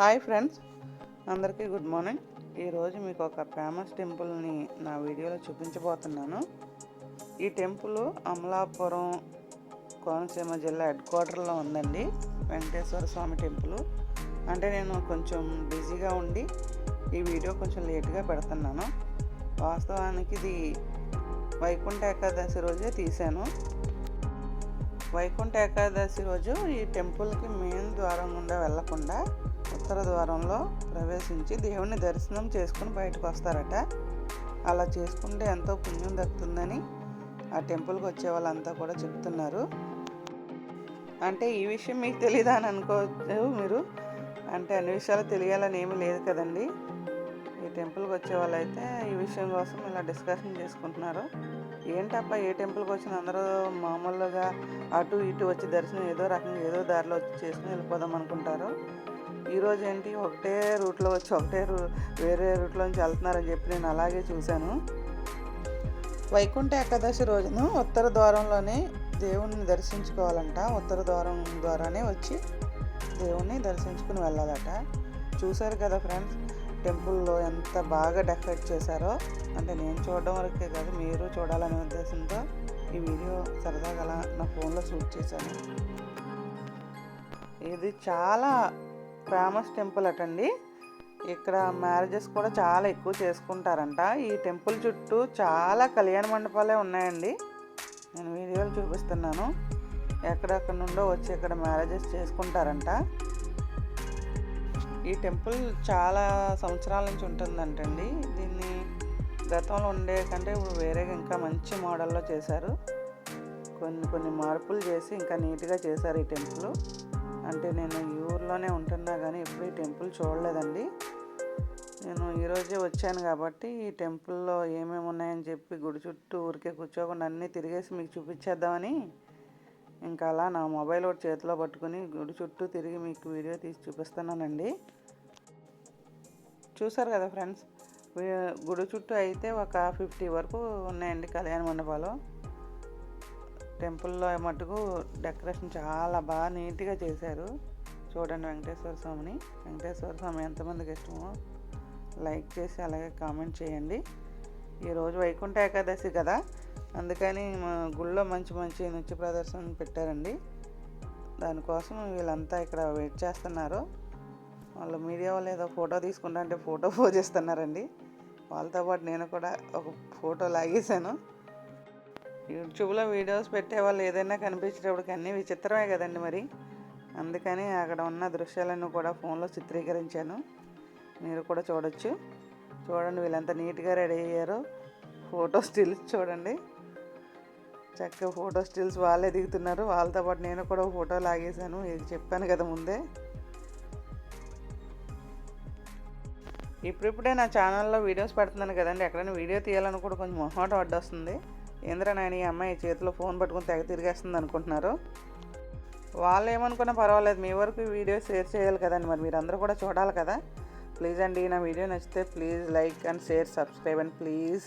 Hi friends అందరికీ good morning. ఈరోజు మీకు ఒక ఫేమస్ టెంపుల్ని నా వీడియోలో చూపించబోతున్నాను. ఈ టెంపుల్ అమలాపురం కోనసీమ జిల్లా హెడ్ క్వార్టర్లో ఉందండి వెంకటేశ్వర స్వామి టెంపుల్. అంటే నేను కొంచెం బిజీగా ఉండి ఈ వీడియో కొంచెం లేట్గా పెడుతున్నాను. వాస్తవానికి ఇది వైకుంఠ ఏకాదశి రోజే తీశాను. వైకుంఠ ఏకాదశి రోజు ఈ టెంపుల్కి మెయిన్ ద్వారం గుండా వెళ్ళకుండా ఉత్తర ద్వారంలో ప్రవేశించి దేవుణ్ణి దర్శనం చేసుకుని బయటకు వస్తారట. అలా చేసుకుంటే ఎంతో పుణ్యం దక్కుతుందని ఆ టెంపుల్కి వచ్చే వాళ్ళంతా కూడా చెప్తున్నారు. అంటే ఈ విషయం మీకు తెలియదా అని అనుకోవచ్చు మీరు? అంటే అన్ని విషయాలు తెలియాలని ఏమీ లేదు కదండి. ఈ టెంపుల్కి వచ్చే వాళ్ళైతే ఈ విషయం కోసం ఇలా డిస్కషన్ చేసుకుంటున్నారు. ఏంటప్ప ఏ టెంపుల్కి వచ్చిన అందరూ మామూలుగా అటు ఇటు వచ్చి దర్శనం ఏదో రకంగా ఏదో దారిలో వచ్చి చేసుకుని వెళ్ళిపోదాం అనుకుంటారు. ఈరోజు ఏంటి? ఒకటే రూట్లో వచ్చి ఒకటే రూ వేరే రూట్లో నుంచి వెళ్తున్నారని చెప్పి నేను అలాగే చూశాను. వైకుంఠ ఏకాదశి రోజును ఉత్తర ద్వారంలోనే దేవుణ్ణి దర్శించుకోవాలంట. ఉత్తర ద్వారం ద్వారానే వచ్చి దేవుణ్ణి దర్శించుకుని వెళ్ళాలట. చూశారు కదా ఫ్రెండ్స్ టెంపుల్లో ఎంత బాగా డెకరేట్ చేశారో. అంటే నేను చూడడం వరకే కాదు మీరు చూడాలనే ఉద్దేశంతో ఈ వీడియో సరదాగా అలా నా ఫోన్లో షూట్ చేశాను. ఇది చాలా ఫేమస్ టెంపుల్ అటండి. ఇక్కడ మ్యారేజెస్ కూడా చాలా ఎక్కువ చేసుకుంటారంట. ఈ టెంపుల్ చుట్టూ చాలా కళ్యాణ మండపాలే ఉన్నాయండి. నేను వీడియోలు చూపిస్తున్నాను. ఎక్కడెక్కడ నుండో వచ్చి ఇక్కడ మ్యారేజెస్ చేసుకుంటారంట. ఈ టెంపుల్ చాలా సంవత్సరాల నుంచి ఉంటుందంటండి. దీన్ని గతంలో ఉండే కంటే ఇప్పుడు వేరేగా ఇంకా మంచి మోడల్లో చేశారు. కొన్ని కొన్ని మార్పులు చేసి ఇంకా నీట్గా చేశారు ఈ టెంపుల్. అంటే నేను ఈ ఊర్లోనే ఉంటున్నా కానీ ఎప్పుడు ఈ టెంపుల్ చూడలేదండి. నేను ఈరోజే వచ్చాను కాబట్టి ఈ టెంపుల్లో ఏమేమి ఉన్నాయని చెప్పి గుడి చుట్టూ ఊరికే కూర్చోకుండా అన్నీ తిరిగేసి మీకు చూపించేద్దామని ఇంకా అలా నా మొబైల్ ఒకటి చేతిలో పట్టుకుని గుడి చుట్టూ తిరిగి మీకు వీడియో తీసి చూపిస్తున్నానండి. చూసారు కదా ఫ్రెండ్స్ గుడి చుట్టూ అయితే ఒక ఫిఫ్టీ వరకు ఉన్నాయండి కళ్యాణ మండపాలు. టెంపుల్లో మటుకు డెకరేషన్ చాలా బాగా నీట్గా చేశారు. చూడండి వెంకటేశ్వర స్వామిని. వెంకటేశ్వర స్వామి ఎంతమందికి ఇష్టమో లైక్ చేసి అలాగే కామెంట్ చేయండి. ఈరోజు వైకుంఠ ఏకాదశి కదా అందుకని మా గుళ్ళో మంచి మంచి నృత్య ప్రదర్శన పెట్టారండి. దానికోసం వీళ్ళంతా ఇక్కడ వెయిట్ చేస్తున్నారు. వాళ్ళు మీడియా వాళ్ళు ఏదో ఫోటో తీసుకుంటా అంటే ఫోటో పోజేస్తున్నారండి వాళ్ళతో పాటు నేను కూడా ఒక ఫోటో లాగేశాను. యూట్యూబ్లో వీడియోస్ పెట్టే వాళ్ళు ఏదైనా కనిపించేటప్పటికి అన్నీ విచిత్రమే కదండి మరి. అందుకని అక్కడ ఉన్న దృశ్యాలను కూడా ఫోన్లో చిత్రీకరించాను. మీరు కూడా చూడొచ్చు. చూడండి వీళ్ళంతా నీట్గా రెడీ అయ్యారు. ఫోటో స్టిల్స్ చూడండి. చక్కగా ఫోటో స్టిల్స్ వాళ్ళే దిగుతున్నారు వాళ్ళతో పాటు నేను కూడా ఫోటో లాగేశాను. ఇది చెప్పాను కదా ముందే. ఇప్పుడిప్పుడే నా ఛానల్లో వీడియోస్ పెడుతున్నాను కదండి. ఎక్కడైనా వీడియో తీయాలని కూడా కొంచెం మొహమాట వడ్డొస్తుంది ఏంద్రా నాయన ఈ అమ్మాయి చేతిలో ఫోన్ పట్టుకుని తెగ తిరిగేస్తుంది అనుకుంటున్నారు. వాళ్ళు ఏమనుకున్నా పర్వాలేదు మీ వరకు ఈ వీడియో షేర్ చేయాలి కదండి. మరి మీరు అందరూ కూడా చూడాలి కదా. ప్లీజ్ అండి నా వీడియో నచ్చితే please like and share subscribe and please.